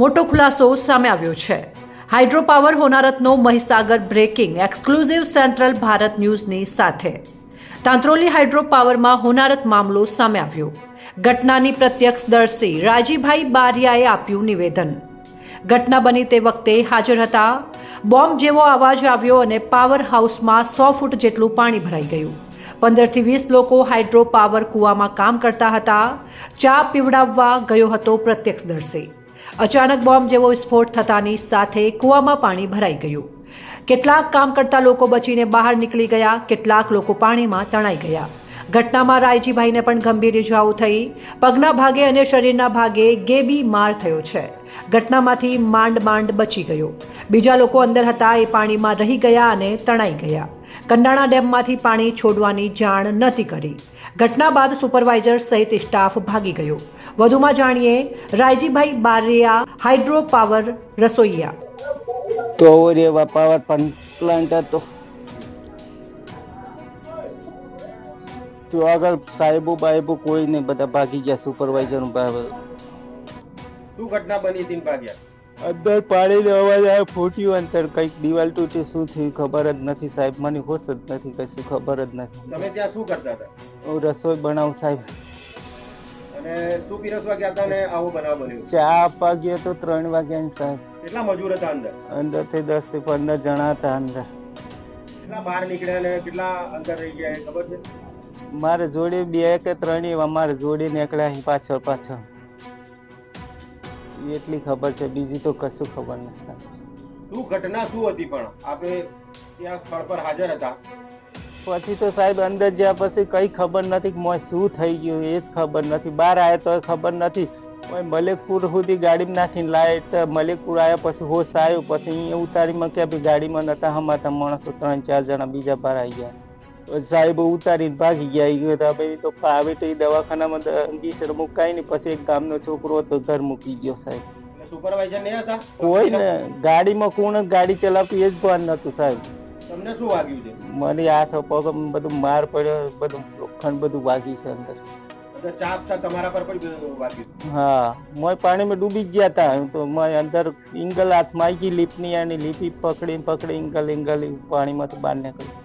મોટો ખુલાસો સામે આવ્યો છે. Hydropower હોનારતનો Mahisagar breaking exclusive central Bharat ન્યૂઝની સાથે. તાંત્રોલી હાઇડ્રોપાવરમાં હોનારત મામલો સામે આવ્યો. ઘટનાની પ્રત્યક્ષદર્શી રાજીભાઈ બારિયાએ આપ્યું નિવેદન. ઘટના બની તે વખતે હાજર હતા. બોમ્બ જેવો અવાજ આવ્યો અને પાવર હાઉસમાં સો ફૂટ જેટલું પાણી ભરાઈ ગયું. પંદરથી વીસ લોકો હાઇડ્રો પાવર કૂવામાં કામ કરતા હતા. ચા પીવડાવવા ગયો હતો પ્રત્યક્ષદર્શી. અચાનક બોમ્બ જેવો વિસ્ફોટ થતાની સાથે કૂવામાં પાણી ભરાઈ ગયું. કેટલાક કામ કરતા લોકો બચીને બહાર નીકળી ગયા, કેટલાક લોકો પાણીમાં તણાઈ ગયા. ઘટનામાં રાયજીભાઈને પણ ગંભીર ઇજાઓ થઈ. પગના ભાગે અને શરીરના ભાગે ગેબી માર થયો છે. ઘટનામાંથી માંડ માંડ બચી ગયો. બીજા લોકો અંદર હતા, એ પાણીમાં રહી ગયા અને તણાઈ ગયા. કંડાણા ડેમમાંથી પાણી છોડવાની જાણ નહોતી કરી. ઘટના બાદ સુપરવાઇઝર સહિત સ્ટાફ ભાગી ગયો. વધુમાં જાણીએ, રાયજીભાઈ બારિયા હાઇડ્રો પાવર રસોઈયા. પાવર પ્લાન્ટ હતો. તો આગળ સાહેબો બાહેબો કોઈ નહીં બધા ભાગી ગયા સુપરવાઇઝર શું ઘટના બની હતી ભાગ્યા? અંદર પાડી દેવા ફૂટ્યું અંતર કંઈક દિવાલ તૂટી શું થયું ખબર જ નથી સાહેબ મને હોશ જ નથી કશું ખબર જ નથી. તમે ત્યાં શું કરતા હતા? હું રસોઈ બનાવું સાહેબ. અને શું પીરસવા ગયા હતા ને આવો બનાવ બન્યો? ચા આપવા ગયો તો ત્રણ વાગ્યા સાહેબ. કેટલા મજૂર હતા અંદર? અંદરથી દસથી પંદર જણા હતા અંદર. કેટલા બહાર નીકળ્યા ને કેટલા અંદર રહી ગયા ખબર છે? મારે જોડે બે કે ત્રણ અમારે મારે જોડે નીકળ્યા અહીં પાછળ પાછળ. એટલી ખબર છે બીજી તો કશું ખબર નથી. શું ઘટના શું હતી પણ? આપણે ત્યાં સ્થળ પર હાજર હતા. પછી તો સાહેબ અંદર જ્યાં પછી કઈ ખબર નથી કે મોય શું થઈ ગયું એ જ ખબર નથી. બહાર આવ્યા તો ખબર નથી. મોય મલેકપુર સુધી ગાડીમાં નાખીને લાય તો મલેકપુર આવ્યા પછી હોશ આવ્યો. પછી અહીંયા ઉતારીમાં કે ભાઈ ગાડીમાં નતા હમાતા માણસો ત્રણ ચાર જણા બીજા બહાર આવી ગયા. સાહેબ ઉતારીને ભાગી ગયા. ગયો તો ભાઈ તો આવે તો એ દવાખાનામાં અંગીસર મુકાય ને પછી એક ગામનો છોકરો હતો ઘર મૂકી ગયો સાહેબ. સુપરવાઇઝર નહીં હતા? કોઈ ને ગાડીમાં કોણ ગાડી ચલાવતું એ જ ભાન નતું સાહેબ. તમને શું વાગ્યું છે? મને હાથ પગ બધું માર પડ્યો બધું લોખંડ બધું વાગ્યું છે અંદર. અંદર ચા તમારા પર પણ વાગ્યું હા મોય પાણીમાં ડૂબી ગયા હતા તો મોય અંદર ઇંગલ હાથમાં આવી ગઈ લીપની આની લીપી પકડી પકડી ઇંગલ ઇંગલ પાણીમાંથી બહાર નીકળી